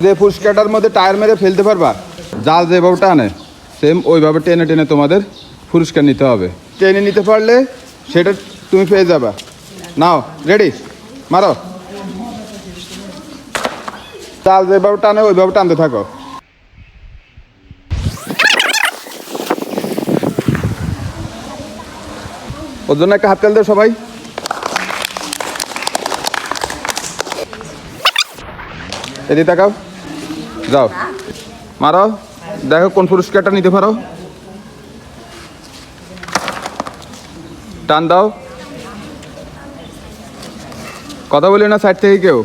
যে পুরস্কারটার মধ্যে টায়ার মেরে ফেলতে পারবা, জাল যেভাবে টানে সেম ওইভাবে টেনে টেনে তোমাদের পুরস্কার নিতে হবে। টেনে নিতে পারলে সেটা তুমি পেয়ে যাবা। নাও রেডি মারো। জাল যেভাবে টানে, ওইভাবে টানতে থাকো। ওর জন্য একটা হাত তাল দেও সবাই। এদিকে তাকাও। যাও। মারো। দেখো কোন পুরস্কারটা নিতে পারো। টান দাও। কথা বলি না সাইড থেকে কেউ।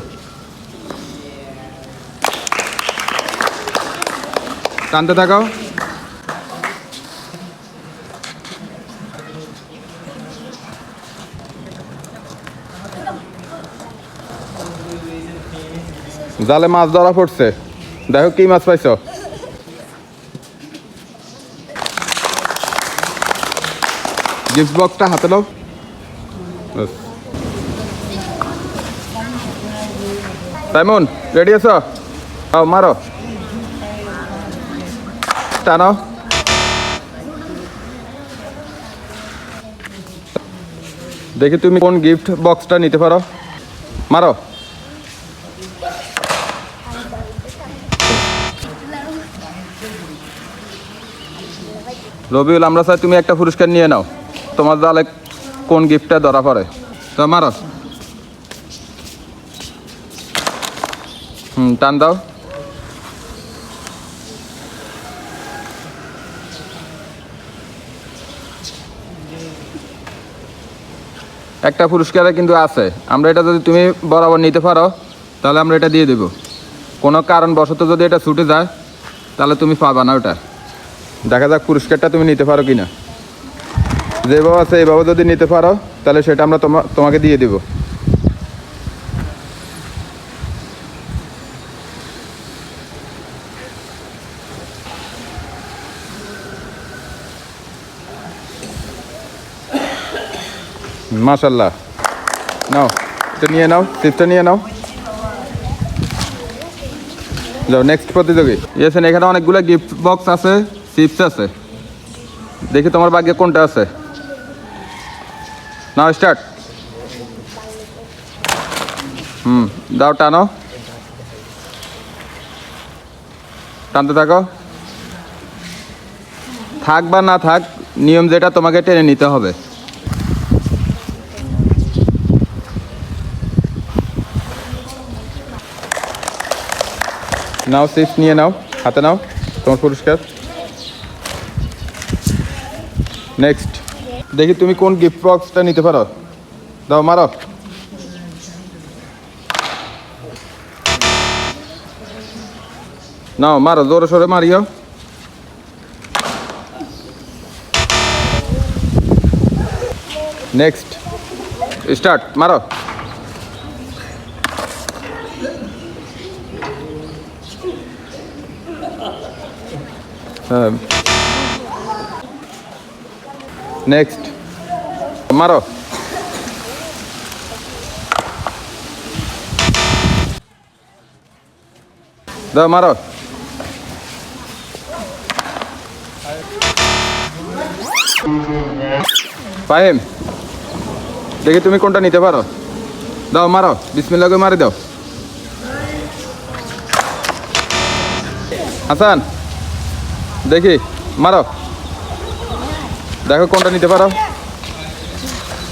টানতে থাকাও। জালে মাছ ধরা পড়ছে। দেখো কি মাছ পাইছো। গিফট বক্সটা হাতে ব্যাস। সাইমন রেডি আছো? আও, মারো। টানো। দেখি তুমি কোন গিফট বক্সটা নিতে পারো। মারো। রবিউল, আমরা চাই তুমি একটা পুরস্কার নিয়ে নাও। তোমার জালে কোন গিফটটা ধরা পড়ে? তো মারো। হুম, টান দাও। একটা পুরস্কারে কিন্তু আছে। আমরা এটা যদি তুমি বরাবর নিতে পারো, তাহলে আমরা এটা দিয়ে দেব। কোনো কারণবশত যদি এটা ছুটে যায়, তাহলে তুমি পাবা না ওটা। দেখা যাক পুরস্কারটা তুমি নিতে পারো কিনা। যেভাবে আছে এইভাবে যদি নিতে পারো, তাহলে সেটা আমরা তোমা- তোমাকে দিয়ে দেব। মাশাল্লাহ। নাও, এটা নিয়ে নাও, সিপটা নিয়ে নাও। যাও নেক্সট প্রতিযোগী। এখানে অনেকগুলো গিফট বক্স আছে। চিপস আছে। দেখি তোমার ভাগ্যে কোনটা আছে। নাও স্টার্ট হুম, দাও, টানো। টানতে থাকো। থাক বা না থাক, নিয়ম যেটা, তোমাকে টেনে নিতে হবে। নাও চিপস নিয়ে নাও, হাতে নাও, তোমার পুরস্কার। নেক্সট দেখি তুমি কোন গিফট বক্সটা নিতে পারো? দাও, মারো। নাও, মারো, জোরে সোরে মারিও। নেক্সট স্টার্ট মারো। হ্যাঁ। নেক্সট মারো দাও মারো ফাহিম দেখি তুমি কোনটা নিতে পারো দাও মারো বিসমিল্লা করে মারি দাও হাসান দেখি মারো দেখো কোনটা নিতে পারো।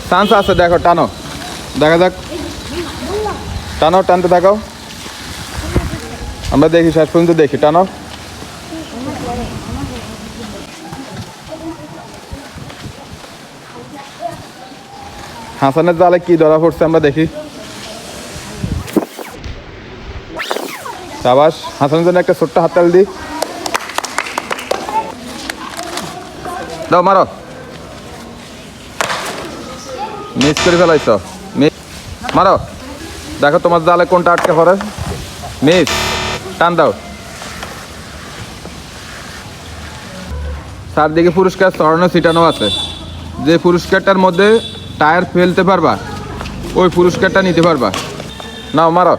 চান্স আছে, দেখো, টানো। দেখা যাক। টানো, টানতে দেখাও আমরা দেখি, শেষ পর্যন্ত দেখি। টানো। হাসানের জালে কি ধরা পড়ছে আমরা দেখি। সাবাস, হাসানের জন্য একটা ছোট্ট হাততাল দিই দাও, মারো। মিস করে ফেলাইছ। মারো। দেখো তোমার জালে কোনটা আটকে পড়ে। মিস, টান দাও। চারদিকে পুরস্কার ছড়ানো, ছিটানো আছে। যে পুরস্কারটার মধ্যে টায়ার ফেলতে পারবা, ওই পুরস্কারটা নিতে পারবা। নাও, মারো।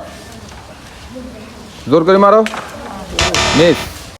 জোর করে মারো। মিস।